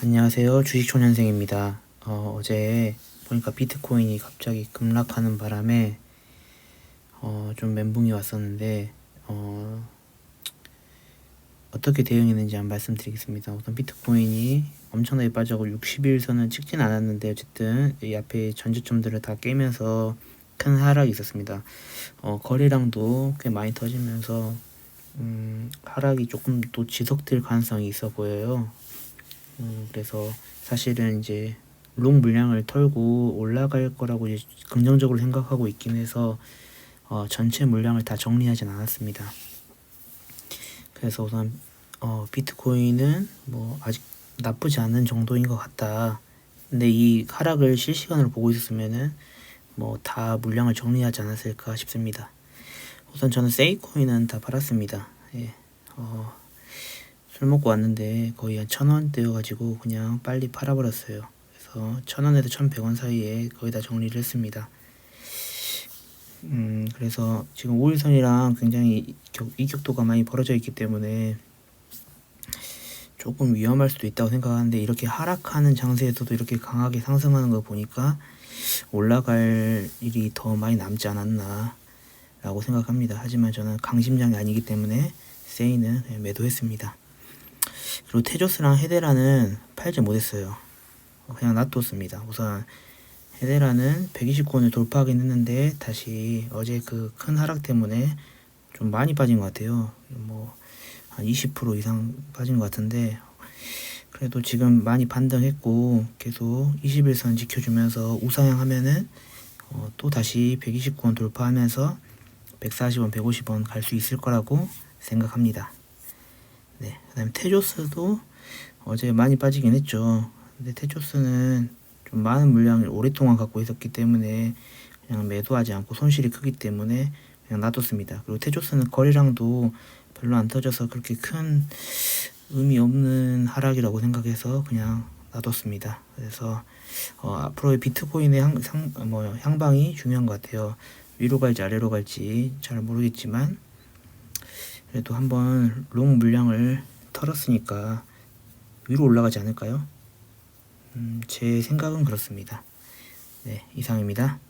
안녕하세요. 주식초년생입니다. 어, 어제 보니까 비트코인이 갑자기 급락하는 바람에 어, 좀 멘붕이 왔었는데 어, 어떻게 대응했는지 한번 말씀드리겠습니다. 우선 비트코인이 엄청나게 빠져고 60일선은 찍진 않았는데 어쨌든 이 앞에 전저점들을 다 깨면서 큰 하락이 있었습니다. 어, 거래량도 꽤 많이 터지면서 음, 하락이 조금 또 지속될 가능성이 있어 보여요. 음, 그래서 사실은 이제 롱 물량을 털고 올라갈 거라고 이제 긍정적으로 생각하고 있긴 해서 어, 전체 물량을 다 정리하진 않았습니다. 그래서 우선 어, 비트코인은 뭐 아직 나쁘지 않은 정도인 것 같다. 근데 이 하락을 실시간으로 보고 있었으면은 뭐 다 물량을 정리하지 않았을까 싶습니다. 우선 저는 세이코인은 다 팔았습니다. 예. 어, 술 먹고 왔는데 거의 한 천 원대여가지고 그냥 빨리 팔아버렸어요. 그래서 천 원에서 천백 원 사이에 거의 다 정리를 했습니다. 음, 그래서 지금 5일선이랑 굉장히 격, 이격 도가 많이 벌어져 있기 때문에 조금 위험할 수도 있다고 생각하는데 이렇게 하락하는 장세에서도 이렇게 강하게 상승하는 거 보니까 올라갈 일이 더 많이 남지 않았나 라고 생각합니다. 하지만 저는 강심장이 아니기 때문에 세이는 매도했습니다. 그리고 테조스랑 헤데라는 팔지 못했어요. 그냥 놔뒀습니다. 우선 헤데라는 129원을 돌파하긴 했는데 다시 어제 그 큰 하락 때문에 좀 많이 빠진 것 같아요. 뭐 한 20% 이상 빠진 것 같은데 그래도 지금 많이 반등했고 계속 21선 지켜주면서 우상향 하면은 어, 또 다시 129원 돌파하면서 140원, 150원 갈 수 있을 거라고 생각합니다. 네, 그다음에 테조스도 어제 많이 빠지긴 했죠. 근데 테조스는 좀 많은 물량을 오랫동안 갖고 있었기 때문에 그냥 매도하지 않고 손실이 크기 때문에 그냥 놔뒀습니다. 그리고 테조스는 거래량도 별로 안 터져서 그렇게 큰 의미 없는 하락이라고 생각해서 그냥 놔뒀습니다. 그래서 어, 앞으로의 비트코인의 향, 상, 뭐, 향방이 중요한 것 같아요. 위로 갈지 아래로 갈지 잘 모르겠지만 그래도 한번 롱 물량을 털었으니까 위로 올라가지 않을까요? 음, 제 생각은 그렇습니다. 네, 이상입니다.